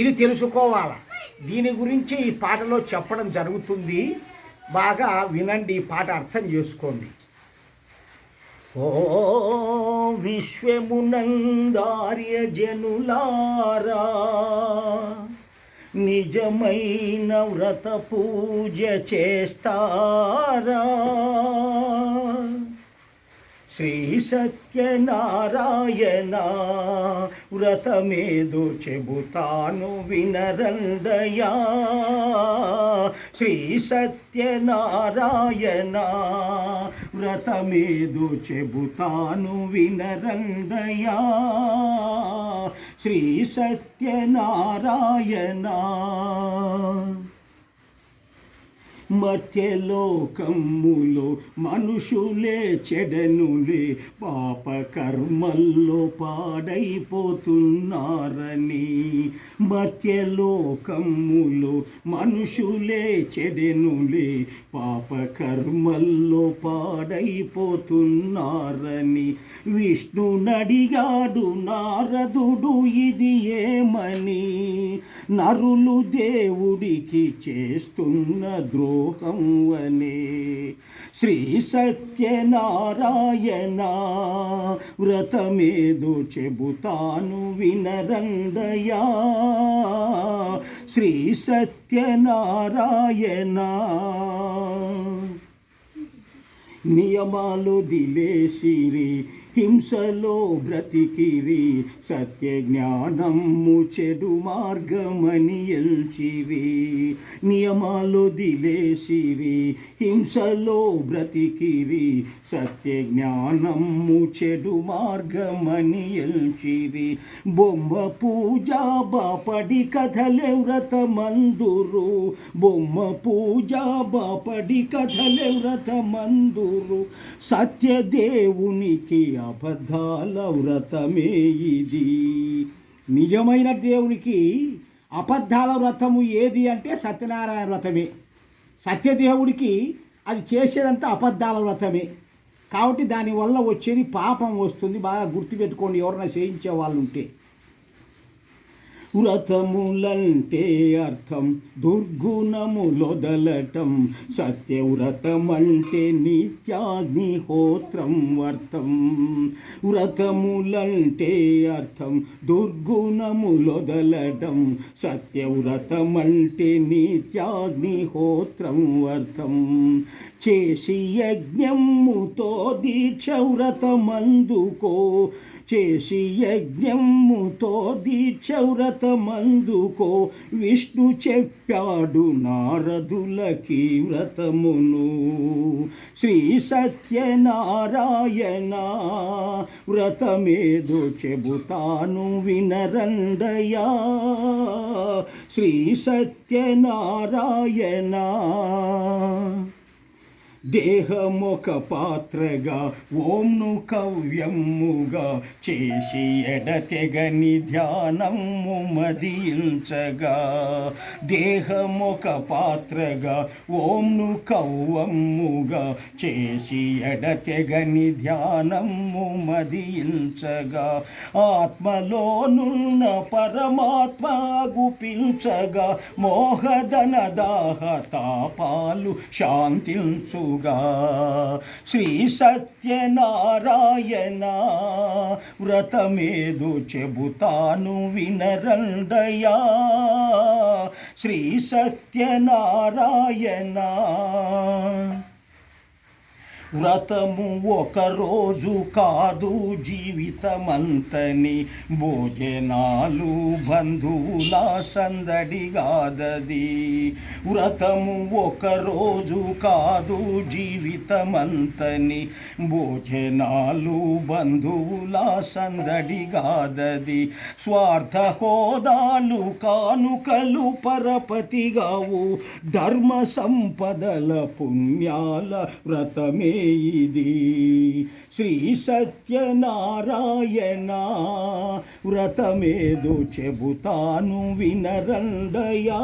ఇది తెలుసుకోవాలి? దీని గురించి ఈ పాటలో చెప్పడం జరుగుతుంది. బాగా వినండి ఈ పాట అర్థం చేసుకోండి. ఓ విశ్వమునందార్య జనులారా నిజమైన వ్రత పూజ చేస్తారా? శ్రీ సత్యనారాయణ వ్రతమేదో చెబుతాను వినరండయా శ్రీ సత్యనారాయణ వ్రతమేదో చెబుతాను వినరండయా శ్రీ సత్యనారాయణ మధ్యలోకమ్ములో మనుషులే చెడనులే పాప కర్మల్లో పాడైపోతున్నారని. మధ్యలోకమ్ములో మనుషులే చెడనులే పాప కర్మల్లో పాడైపోతున్నారని. విష్ణు నడిగాడు నారదుడు ఇది ఏమని? నరులు దేవుడికి చేస్తున్న ద్రోహం వనే శ్రీ సత్యనారాయణ వ్రతమేదో చెబుతాను వినరండయా. శ్రీ సత్యనారాయణ నియమాలు దిలేసిరి హింసలో బ్రతికిరి సత్య జ్ఞానము చెడు మార్గమని ఎల్చిరి నియమాలు దిలేసిరి హింసలో బ్రతికిరి సత్య జ్ఞానము చెడు మార్గమని ఎల్చిరి. బొమ్మ పూజ బాపడి కథలే వ్రత మందురు బొమ్మ పూజ బాపడి కథలే వ్రత మందురు ఆ అబద్ధాల వ్రతమే ఇది నిజమైన దేవునికి అబద్ధాల వ్రతము ఏది అంటే సత్యనారాయణ వ్రతమే. సత్యదేవుడికి అది చేసేదంతా అబద్ధాల వ్రతమే కాబట్టి దానివల్ల వచ్చేది పాపం వస్తుంది. బాగా గుర్తుపెట్టుకోండి ఎవరైనా చేయించే వాళ్ళు ఉంటే వ్రతములంటే అర్థం. దుర్గుణములొదలటం. సత్యవ్రతమంటే నిత్యాగ్నిహోత్రం వర్తం వ్రతములంటే అర్థం. దుర్గుణములొదలటం. సత్యవ్రతమంటే నిత్యాగ్నిహోత్రం వర్తం చేసి యజ్ఞముతో దీక్ష వ్రతమందుకో చేసి యజ్ఞముతో దీక్షవ్రతమందుకో విష్ణు చెప్పాడు నారదులకి వ్రతమును. శ్రీ సత్యనారాయణ వ్రతమేదో చెబుతాను వినరండయా. శ్రీ సత్యనారాయణ దేహమొక పాత్రగా ఓంను కవ్యముగా చేసి ఎడతెగని ధ్యానము మదించగా. దేహమొక పాత్రగా ఓంను కవ్వముగా చేసి ఎడతెగని ధ్యానము మదించగా. ఆత్మలోనున్న పరమాత్మ గుపించగా మోహదన దాహ తాపాలు శాంతించు గా శ్రీ సత్యనారాయణ వ్రతమేదో చెబుతాను వినరందయా. శ్రీ సత్యనారాయణ. వ్రతము ఒక రోజు కాదు జీవితమంతని. భోజనాలు బంధువుల సందడి సందడిగాదది వ్రతము ఒక రోజు కాదు జీవితమంతని. భోజనాలు బంధువుల సందడి సందడిగాదది స్వార్థ హోదాలు కానుకలు పరపతిగావు. ధర్మ సంపదల పుణ్యాల వ్రతమే ఇది. శ్రీ సత్యనారాయణ వ్రతమేదో చెబుతాను వినరండయా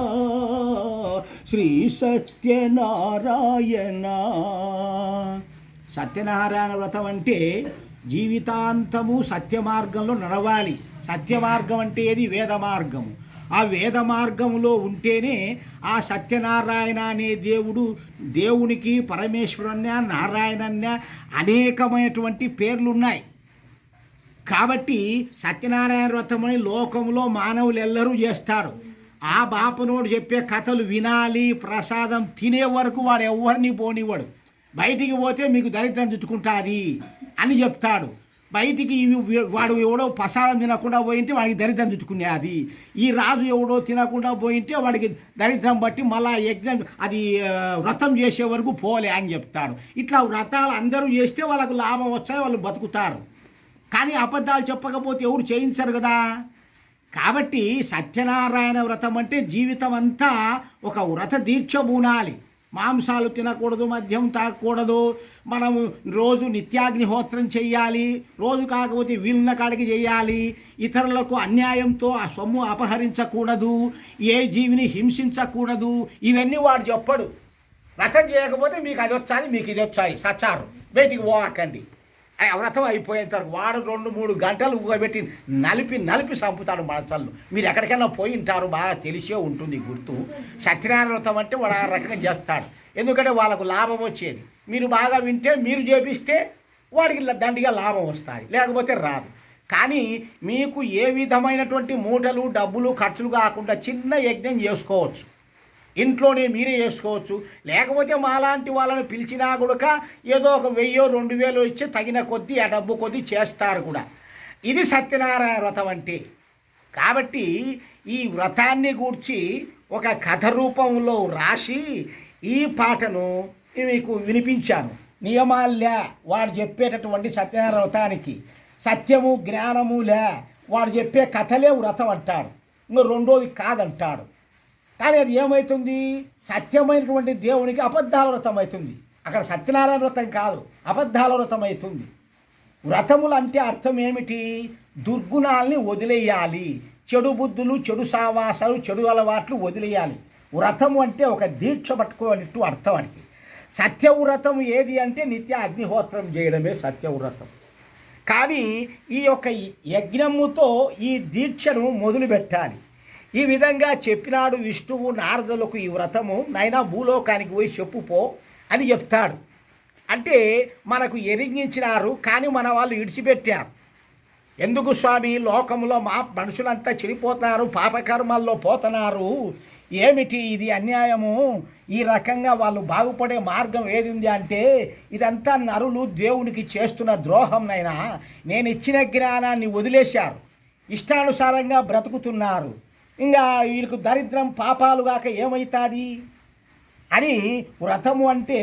శ్రీ సత్యనారాయణ. సత్యనారాయణ వ్రతం అంటే జీవితాంతము సత్య మార్గంలో నడవాలి. సత్య మార్గం అంటే ఏది? వేద మార్గము ఆ వేద మార్గంలో ఉంటేనే ఆ సత్యనారాయణ అనే దేవుడు దేవునికి పరమేశ్వరుణ్య నారాయణన్య అనేకమైనటువంటి పేర్లు ఉన్నాయి కాబట్టి సత్యనారాయణ వ్రతమని లోకంలో మానవులు ఎల్లరూ చేస్తారు. ఆ బాపనోడు చెప్పే కథలు వినాలి ప్రసాదం తినే వరకు వాడు ఎవరిని పోనివ్వడు. బయటికి పోతే మీకు దరిద్రం చుట్టుకుంటుంది అని చెప్తాడు. బయటికి ఇవి వాడు ఎవడో ప్రసాదం తినకుండా పోయింటే వాడికి దరిద్రం చుట్టుకునేది ఈ రాజు ఎవడో తినకుండా పోయింటే వాడికి దరిద్రం బట్టి మళ్ళా యజ్ఞం అది వ్రతం చేసే వరకు పోలే అని చెప్తారు. ఇట్లా వ్రతాలు అందరూ చేస్తే వాళ్ళకు లాభం వచ్చాయి వాళ్ళు బతుకుతారు. కానీ అబద్ధాలు చెప్పకపోతే ఎవరు చేయించరు కదా? కాబట్టి సత్యనారాయణ వ్రతం అంటే జీవితం అంతా ఒక వ్రత దీక్ష బూనాలి మాంసాలు తినకూడదు మద్యం తాగకూడదు మనము రోజు నిత్యాగ్నిహోత్రం చేయాలి రోజు కాకపోతే వీలున్న కాడికి చేయాలి. ఇతరులకు అన్యాయంతో ఆ సొమ్ము అపహరించకూడదు. ఏ జీవిని హింసించకూడదు. ఇవన్నీ వాడు చెప్పడు. రథం చేయకపోతే మీకు అది వచ్చాయి మీకు ఇది వచ్చాయి సచ్చారు. బయటికి పోకండి. వ్రతం అయిపోయేంత వరకు వాడు రెండు మూడు గంటలు ఊగబెట్టి నలిపి నలిపి చంపుతాడు మనసళ్ళు మీరు ఎక్కడికైనా పోయి ఉంటారు బాగా తెలిసే ఉంటుంది గుర్తు. సత్యనారాయణ వ్రతం అంటే వాడు ఆ రకంగా చేస్తాడు. ఎందుకంటే వాళ్ళకు లాభం వచ్చేది. మీరు బాగా వింటే మీరు చేపిస్తే వాడికి దండిగా లాభం వస్తుంది. లేకపోతే రాదు. కానీ మీకు ఏ విధమైనటువంటి మూటలు డబ్బులు ఖర్చులు కాకుండా చిన్న యజ్ఞం చేసుకోవచ్చు. ఇంట్లోనే మీరే చేసుకోవచ్చు లేకపోతే మాలాంటి వాళ్ళని పిలిచినా కూడా ఏదో ఒక వెయ్యో రెండు వేలు ఇచ్చి తగిన కొద్దీ ఆ డబ్బు కొద్దీ చేస్తారు కూడా. ఇది సత్యనారాయణ వ్రతం అంటే. కాబట్టి ఈ వ్రతాన్ని గూర్చి ఒక కథ రూపంలో రాసి ఈ పాటను మీకు వినిపించాను. నియమాల్యా వాడు చెప్పేటటువంటి సత్యనారాయణ వ్రతానికి సత్యము జ్ఞానము లే వాడు చెప్పే కథలే వ్రతం అంటాడు. ఇంకా రెండోది కాదంటాడు. కానీ అది ఏమవుతుంది సత్యమైనటువంటి దేవునికి అబద్ధాల వ్రతం అవుతుంది. అక్కడ సత్యనారాయణ వ్రతం కాదు అబద్ధాల వ్రతం అవుతుంది. వ్రతములు అంటే అర్థం ఏమిటి? దుర్గుణాల్ని వదిలేయాలి. చెడు బుద్ధులు చెడు సావాసాలు చెడు అలవాట్లు వదిలేయాలి. వ్రతము అంటే ఒక దీక్ష పట్టుకోవాలిట్టు అర్థం అంటే సత్యవ్రతం ఏది అంటే నిత్య అగ్నిహోత్రం చేయడమే సత్యవ్రతం. కానీ ఈ యొక్క యజ్ఞముతో ఈ దీక్షను మొదలు పెట్టాలి ఈ విధంగా చెప్పినాడు విష్ణువు నారదులకు ఈ వ్రతము. నైనా భూలోకానికి పోయి చెప్పుపో అని చెప్తాడు. అంటే మనకు ఎరిగించినారు కానీ మన వాళ్ళు ఇడిచిపెట్టారు. ఎందుకు స్వామి? లోకంలో మా మనుషులంతా చెడిపోతున్నారు పాపకర్మల్లో పోతున్నారు. ఏమిటి ఇది అన్యాయము? ఈ రకంగా వాళ్ళు బాగుపడే మార్గం ఏది ఉంది అంటే ఇదంతా నరులు దేవునికి చేస్తున్న ద్రోహం నైనా నేను ఇచ్చిన జ్ఞానాన్ని వదిలేశారు. ఇష్టానుసారంగా బ్రతుకుతున్నారు. ఇంకా వీళ్ళకు దరిద్రం పాపాలు కాక ఏమవుతుంది అని వ్రతము అంటే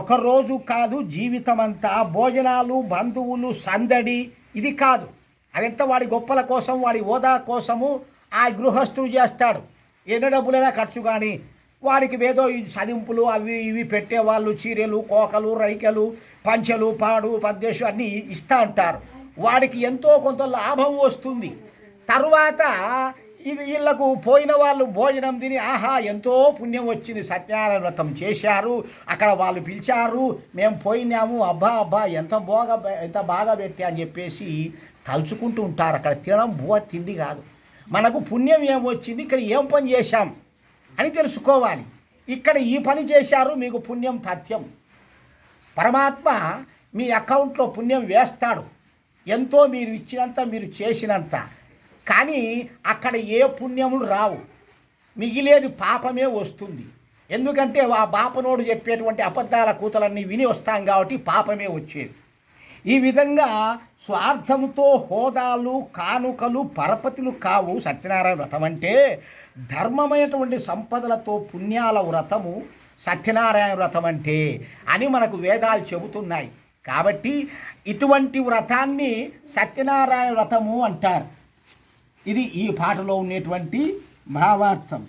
ఒకరోజు కాదు జీవితం అంతా భోజనాలు బంధువులు సందడి ఇది కాదు. అదంతా వాడి గొప్పల కోసం వాడి హోదా కోసము ఆ గృహస్థుడు చేస్తాడు. ఎన్ని డబ్బులైనా ఖర్చు కానీ వాడికి ఏదో సదింపులు అవి ఇవి పెట్టేవాళ్ళు చీరలు కోకలు రైకలు పంచెలు పాడు పద్దేశం అన్నీ ఇస్తూ ఉంటారు వాడికి ఎంతో కొంత లాభం వస్తుంది. తరువాత ఇది వీళ్ళకు పోయిన వాళ్ళు భోజనం తిని ఆహా ఎంతో పుణ్యం వచ్చింది. సత్యనారాయణ వ్రతం చేశారు. అక్కడ వాళ్ళు పిలిచారు. మేము పోయినాము. అబ్బా అబ్బా ఎంత బాగా ఎంత బాగా పెట్టి అని చెప్పేసి తలుచుకుంటూ ఉంటారు. అక్కడ తినడం బువ తిండి కాదు. మనకు పుణ్యం ఏం వచ్చింది? ఇక్కడ ఏం పని చేశాం? అని తెలుసుకోవాలి. ఇక్కడ ఈ పని చేశారు. మీకు పుణ్యం తథ్యం. పరమాత్మ మీ అకౌంట్లో పుణ్యం వేస్తాడు. ఎంతో మీరు ఇచ్చినంత మీరు చేసినంత. కానీ అక్కడ ఏ పుణ్యములు రావు. మిగిలేది పాపమే వస్తుంది. ఎందుకంటే ఆ బాపనోడు చెప్పేటువంటి అబద్ధాల కూతలన్నీ విని వస్తాం కాబట్టి పాపమే వచ్చేది. ఈ విధంగా స్వార్థంతో హోదాలు కానుకలు పరపతులు కావు సత్యనారాయణ వ్రతం అంటే ధర్మమైనటువంటి సంపదలతో పుణ్యాల వ్రతము సత్యనారాయణ వ్రతం అంటే అని మనకు వేదాలు చెబుతున్నాయి. కాబట్టి ఇటువంటి వ్రతాన్ని సత్యనారాయణ వ్రతము అంటారు. ఇది ఈ పాటలో ఉండేటువంటి భావార్థం